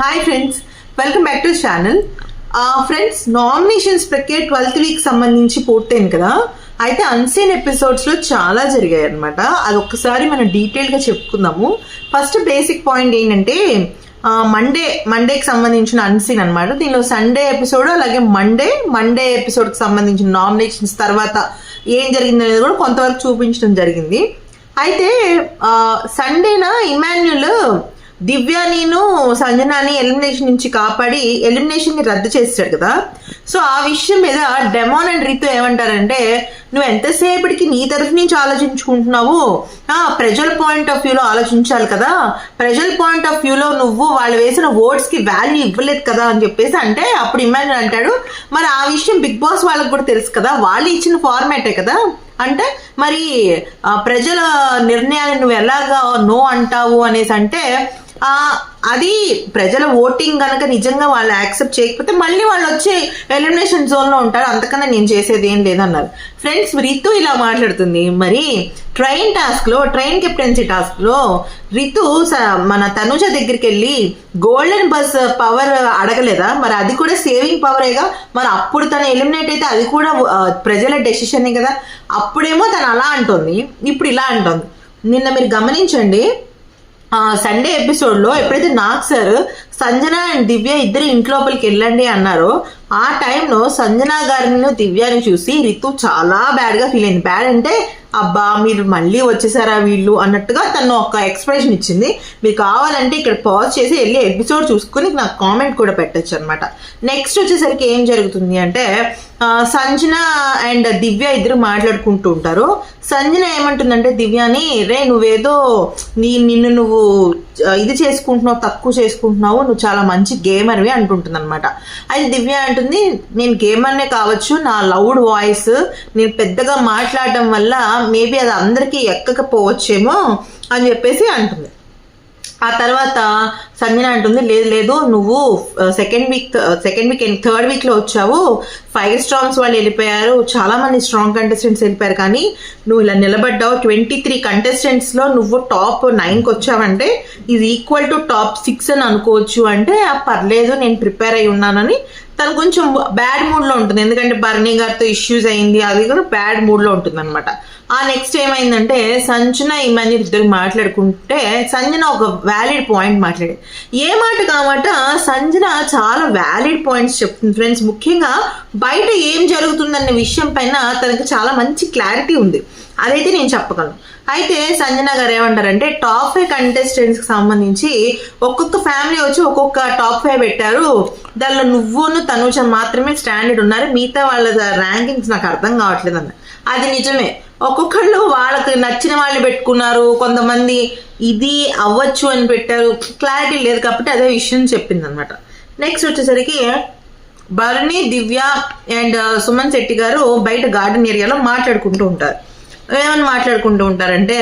Hi friends welcome back to channel friends nominations ప్రక్రియ twelfth week సంబంధించి పూర్తయింది కదా? అయితే అన్సీన్ ఎపిసోడ్స్లో చాలా జరిగాయి అనమాట అది ఒక్కసారి మనం డీటెయిల్గా చెప్పుకుందాము. ఫస్ట్ బేసిక్ పాయింట్ ఏంటంటే మండే మండేకి సంబంధించిన అన్సీన్ అనమాట దీనిలో సండే ఎపిసోడ్ అలాగే మండే మండే ఎపిసోడ్కి సంబంధించిన నామినేషన్స్ తర్వాత ఏం జరిగింది అనేది కూడా కొంతవరకు చూపించడం జరిగింది. అయితే సండేన ఇమాన్యుల్ దివ్య నేను సంజనాని ఎలిమినేషన్ నుంచి కాపాడి ఎలిమినేషన్ని రద్దు చేస్తాడు కదా. సో ఆ విషయం మీద డెమోన్ అండ్ రీతు ఏమంటారంటే నువ్వు ఎంతసేపటికి నీ తరఫు నుంచి ఆలోచించుకుంటున్నావు? ఆ, ప్రజల పాయింట్ ఆఫ్ వ్యూలో ఆలోచించాలి కదా. ప్రజల పాయింట్ ఆఫ్ వ్యూలో నువ్వు వాళ్ళు వేసిన ఓట్స్కి వాల్యూ ఇవ్వలేదు కదా అని చెప్పేసి అంటే అప్పుడు ఇమాజిన్ అంటాడు మరి ఆ విషయం బిగ్ బాస్ వాళ్ళకి కూడా తెలుసు కదా. వాళ్ళు ఇచ్చిన ఫార్మాటే కదా. అంటే మరి ప్రజల నిర్ణయాన్ని నువ్వు ఎలాగా నో అంటావు అనేసి అంటే అది ప్రజల ఓటింగ్ కనుక నిజంగా వాళ్ళు యాక్సెప్ట్ చేయకపోతే మళ్ళీ వాళ్ళు వచ్చి ఎలిమినేషన్ జోన్లో ఉంటారు. అంతకన్నా నేను చేసేది ఏం లేదన్నారు. ఫ్రెండ్స్ రితు ఇలా మాట్లాడుతుంది. మరి ట్రైన్ టాస్క్లో ట్రైన్ కెప్టెన్సీ టాస్క్లో రితు స- మన తనుజ దగ్గరికి వెళ్ళి గోల్డెన్ బస్ పవర్ అడగలేదా? మరి అది కూడా సేవింగ్ పవరేగా? మరి అప్పుడు తను ఎలిమినేట్ అయితే అది కూడా ప్రజల డెసిషనే కదా? అప్పుడేమో తను అలా అంటుంది. ఇప్పుడు ఇలా అంటుంది. నిన్న మీరు గమనించండి సండే ఎపిసోడ్లో ఎప్పుడైతే నాగ్ సార్ సంజన అండ్ దివ్య ఇద్దరు ఇంట్లోపలికి వెళ్ళండి అన్నారు. ఆ టైంలో సంజన గారిని దివ్యని చూసి రితు చాలా బ్యాడ్గా ఫీల్ అయింది. బ్యాడ్ అంటే అబ్బా మీరు మళ్ళీ వచ్చేసారా వీళ్ళు? అన్నట్టుగా తను ఒక ఎక్స్ప్రెషన్ ఇచ్చింది. మీరు కావాలంటే ఇక్కడ పాజ్ చేసి వెళ్ళి ఎపిసోడ్ చూసుకుని నాకు కామెంట్ కూడా పెట్టచ్చు అనమాట నెక్స్ట్ వచ్చేసరికి ఏం జరుగుతుంది అంటే సంజన అండ్ దివ్య ఇద్దరు మాట్లాడుకుంటూ ఉంటారు. సంజన ఏమంటుందంటే దివ్యాని రే నువ్వేదో నీ నిన్ను నువ్వు ఇది చేసుకుంటున్నావు తక్కువ చేసుకుంటున్నావు నువ్వు చాలా మంచి గేమర్వి అంటుంటుంది అనమాట అయితే దివ్య అంటుంది నేను గేమర్నే కావచ్చు నా లౌడ్ వాయిస్ నేను పెద్దగా మాట్లాడటం వల్ల మేబీ అది అందరికీ ఎక్కకపోవచ్చేమో అని చెప్పేసి అంటుంది. ఆ తర్వాత సంజన అంటుంది లేదు లేదు నువ్వు second week second week third వీక్లో వచ్చావు. ఫైవ్ స్ట్రాంగ్స్ వాళ్ళు వెళ్ళిపోయారు. చాలా మంది స్ట్రాంగ్ కంటెస్టెంట్స్ వెళ్ళిపోయారు. కానీ నువ్వు ఇలా నిలబడ్డావు. ట్వంటీ త్రీ కంటెస్టెంట్స్లో నువ్వు టాప్ నైన్కి వచ్చావంటే ఇది ఈక్వల్ టు టాప్ సిక్స్ అని అనుకోవచ్చు. అంటే పర్లేదు నేను ప్రిపేర్ అయి ఉన్నానని తను కొంచెం బ్యాడ్ మూడ్లో ఉంటుంది. ఎందుకంటే బర్నీ గారితో ఇష్యూస్ అయింది అది కూడా బ్యాడ్ మూడ్లో ఉంటుంది అనమాట ఆ నెక్స్ట్ ఏమైందంటే సంజన ఇమాని ఇద్దరు మాట్లాడుకుంటే సంజన ఒక వ్యాలిడ్ పాయింట్ మాట్లాడేది ఏ మాట కామాట సంజన చాలా వ్యాలిడ్ పాయింట్స్ చెప్తుంది ఫ్రెండ్స్ ముఖ్యంగా బయట ఏం జరుగుతుందన్న విషయం పైన తనకు చాలా మంచి క్లారిటీ ఉంది. అదైతే నేను చెప్పగలను. అయితే సంజన గారు ఏమంటారంటే టాప్ ఫైవ్ కంటెస్టెంట్స్కి సంబంధించి ఒక్కొక్క ఫ్యామిలీ వచ్చి ఒక్కొక్క టాప్ ఫైవ్ పెట్టారు. దానిలో నువ్వును తనుజ మాత్రమే స్టాండర్డ్ ఉన్నారు. మిగతా వాళ్ళ ర్యాంకింగ్స్ నాకు అర్థం కావట్లేదు అన్న. అది నిజమే. ఒక్కొక్కళ్ళు వాళ్ళకి నచ్చిన వాళ్ళు పెట్టుకున్నారు. కొంతమంది ఇది అవ్వచ్చు అని పెట్టారు. క్లారిటీ లేదు కాబట్టి అదే విషయం చెప్పింది అనమాట నెక్స్ట్ వచ్చేసరికి భరణి దివ్య అండ్ uh, సుమన్ శెట్టి గారు బయట గార్డెన్ ఏరియాలో మాట్లాడుకుంటూ ఉంటారు. ఏమని మాట్లాడుకుంటూ ఉంటారంటే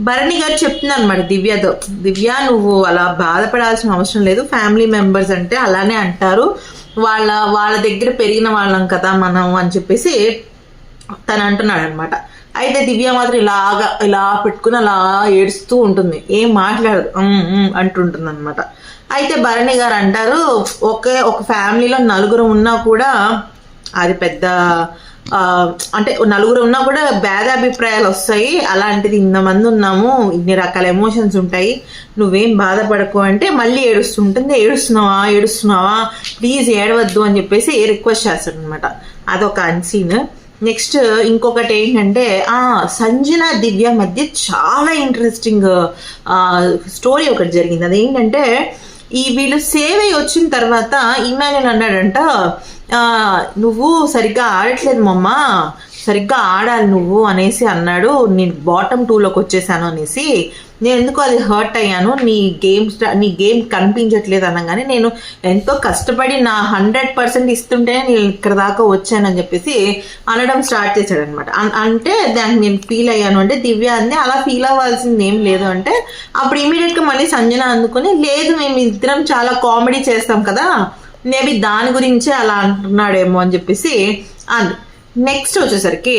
భరణి గారు చెప్తున్నా అనమాట దివ్యతో. దివ్య నువ్వు అలా బాధపడాల్సిన అవసరం లేదు ఫ్యామిలీ మెంబర్స్ అంటే అలానే అంటారు. వాళ్ళ వాళ్ళ దగ్గర పెరిగిన వాళ్ళం కదా మనం అని చెప్పేసి తను అంటున్నాడు అనమాట అయితే దివ్య మాత్రం ఇలాగా ఇలా పెట్టుకుని అలా ఏడుస్తూ ఉంటుంది. ఏం మాట్లాడదు. అంటుంటుంది అనమాట అయితే భరణి గారు అంటారు ఒకే ఒక ఫ్యామిలీలో నలుగురు ఉన్నా కూడా అది పెద్ద అంటే నలుగురు ఉన్నా కూడా భేదాభిప్రాయాలు వస్తాయి. అలాంటిది ఇంతమంది ఉన్నాము ఇన్ని రకాల ఎమోషన్స్ ఉంటాయి. నువ్వేం బాధపడకు అంటే మళ్ళీ ఏడుస్తుంటుంది. ఏడుస్తున్నావా? ఏడుస్తున్నావా? ప్లీజ్ ఏడవద్దు అని చెప్పేసి రిక్వెస్ట్ చేస్తాడు అనమాట అదొక అన్సీన్ నెక్స్ట్ ఇంకొకటి ఏంటంటే ఆ సంజన దివ్య మధ్య చాలా ఇంట్రెస్టింగ్ స్టోరీ ఒకటి జరిగింది. అదేంటంటే ఈ వీళ్ళు సేవ్ అయ్యి వచ్చిన తర్వాత ఇమాన్యుల్ అన్నాడంట నువ్వు సరిగ్గా ఆడట్లేదు మమ్మ సరిగ్గా ఆడాలి నువ్వు అనేసి అన్నాడు. నేను బాటమ్ టూలోకి వచ్చేసాను అనేసి నేను ఎందుకు అది హర్ట్ అయ్యాను? నీ గేమ్ నీ గేమ్ కనిపించట్లేదు అనగానే నేను ఎంతో కష్టపడి నా హండ్రెడ్ పర్సెంట్ ఇస్తుంటేనే నేను ఇక్కడ దాకా వచ్చానని చెప్పేసి అనడం స్టార్ట్ చేశాడు అనమాట అంటే దానికి నేను ఫీల్ అయ్యాను. అంటే దివ్య అంది అలా ఫీల్ అవ్వాల్సింది ఏం లేదు అంటే అప్పుడు ఇమీడియట్గా మళ్ళీ సంజన అందుకుని లేదు మేము ఇద్దరం చాలా కామెడీ చేస్తాం కదా మేబీ దాని గురించే అలా అంటున్నాడేమో అని చెప్పేసి అంది. నెక్స్ట్ వచ్చేసరికి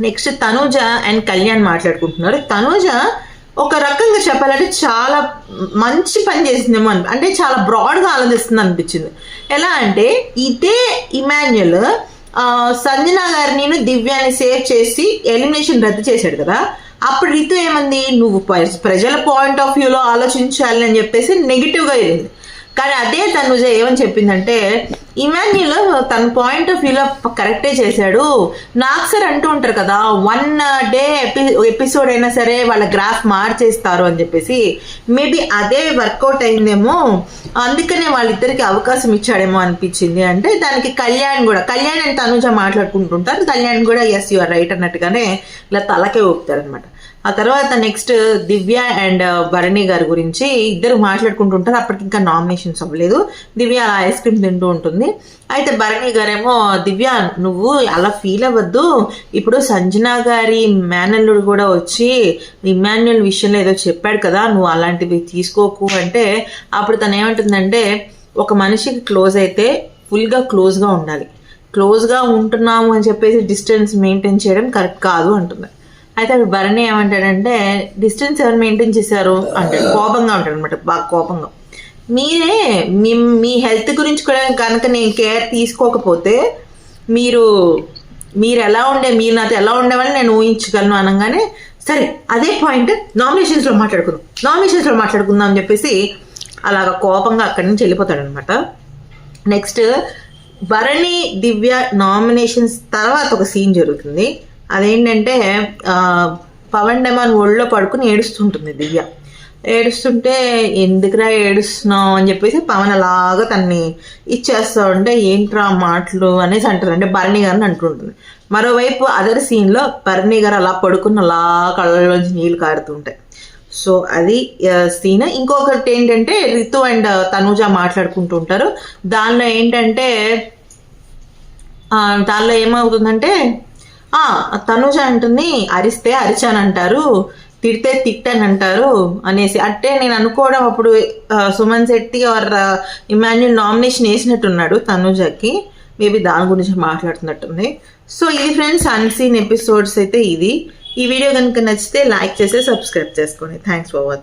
నెక్స్ట్ తనూజ అండ్ కళ్యాణ్ మాట్లాడుకుంటున్నారు. తనూజ ఒక రకంగా చెప్పాలంటే చాలా మంచి పని చేసిందేమో అని అంటే చాలా బ్రాడ్గా ఆలోచిస్తుంది అనిపించింది. ఎలా అంటే ఇదే ఇమాన్యుల్ సంజనా గారిని దివ్యాని సేవ్ చేసి ఎలిమినేషన్ రద్దు చేశాడు కదా అప్పుడు రితు ఏమంది? నువ్వు ప్రజల పాయింట్ ఆఫ్ వ్యూలో ఆలోచించాలి అని చెప్పేసి నెగిటివ్గా వెళ్ళింది. కానీ అదే తనుజ ఏమని చెప్పిందంటే ఇమాన్యుల్ తన పాయింట్ ఆఫ్ వ్యూలో కరెక్టే చేశాడు. నాకు సార్ అంటూ ఉంటారు కదా వన్ డే ఎపి ఎపిసోడ్ అయినా సరే వాళ్ళ గ్రాఫ్ మార్చేస్తారు అని చెప్పేసి మేబీ అదే వర్కౌట్ అయిందేమో అందుకనే వాళ్ళిద్దరికి అవకాశం ఇచ్చాడేమో అనిపించింది. అంటే దానికి కళ్యాణ్ కూడా కళ్యాణ్ అని తనుజ మాట్లాడుకుంటుంటారు. కళ్యాణ్ కూడా ఎస్ యువర్ రైట్ అన్నట్టుగానే ఇలా తలకే ఊపుతారు అనమాట ఆ తర్వాత next Divya and uh, Bharani గారి గురించి ఇద్దరు మాట్లాడుకుంటుంటారు. అప్పటికి ఇంకా నామినేషన్స్ అవ్వలేదు. దివ్య అలా ఐస్ క్రీమ్ తింటూ ఉంటుంది. అయితే భరణి గారేమో దివ్య నువ్వు అలా ఫీల్ అవ్వద్దు. ఇప్పుడు సంజన గారి మేనల్లుడు కూడా వచ్చి ఇమాన్యుల్ విషయంలో ఏదో చెప్పాడు కదా నువ్వు అలాంటివి తీసుకోకు. అంటే అప్పుడు తను ఏమంటుందంటే ఒక మనిషికి క్లోజ్ అయితే ఫుల్గా క్లోజ్గా ఉండాలి. క్లోజ్గా ఉంటున్నాము అని చెప్పేసి డిస్టెన్స్ మెయింటైన్ చేయడం కరెక్ట్ కాదు అంటుంది. అయితే అక్కడ భరణి ఏమంటాడంటే డిస్టెన్స్ ఎవరు మెయింటైన్ చేశారు? అంటాడు. కోపంగా ఉంటాడు అనమాట బాగా కోపంగా. మీరే మీ మీ హెల్త్ గురించి కూడా కనుక నేను కేర్ తీసుకోకపోతే మీరు మీరు ఎలా ఉండే మీరు నాతో ఎలా ఉండేవాళ్ళని నేను ఊహించగలను అనగానే సరే అదే పాయింట్ నామినేషన్స్లో మాట్లాడుకుందాం. నామినేషన్స్లో మాట్లాడుకుందాం అని చెప్పేసి అలాగ కోపంగా అక్కడి నుంచి వెళ్ళిపోతాడు అనమాట నెక్స్ట్ భరణి దివ్య నామినేషన్స్ తర్వాత ఒక సీన్ జరుగుతుంది. అదేంటంటే పవన్ డెమాన్ ఒళ్ళో పడుకుని ఏడుస్తుంటుంది దివ్య. ఏడుస్తుంటే ఎందుకురా ఏడుస్తున్నావు? అని చెప్పేసి పవన్ అలాగా తన్ని ఇచ్చేస్తా ఉంటే ఏంట్రా మాటలు? అనేసి అంటారు. అంటే భరణి గారిని అంటుంటుంది. మరోవైపు అదర్ సీన్లో భరణి గారు అలా పడుకుని అలా కళ్ళలోంచి నీళ్ళు కారుతుంటాయి. సో అది సీన్. ఇంకొకటి ఏంటంటే రితు అండ్ తనూజ మాట్లాడుకుంటూ ఉంటారు. దానిలో ఏంటంటే దానిలో ఏమవుతుందంటే తనుజ అంటుంది అరిస్తే అరిచానంటారు తిడితే తిట్టానంటారు అనేసి. అంటే నేను అనుకోవడం అప్పుడు Suman Shetty or Emmanuel nomination వేసినట్టున్నాడు తనుజకి. మేబీ దాని గురించి మాట్లాడుతున్నట్టుంది. సో ఇది ఫ్రెండ్స్ అన్సీన్ ఎపిసోడ్స్ అయితే ఇది. ఈ వీడియో కనుక నచ్చితే లైక్ చేసి సబ్స్క్రైబ్ చేసుకోండి థ్యాంక్స్ ఫర్ వాచింగ్.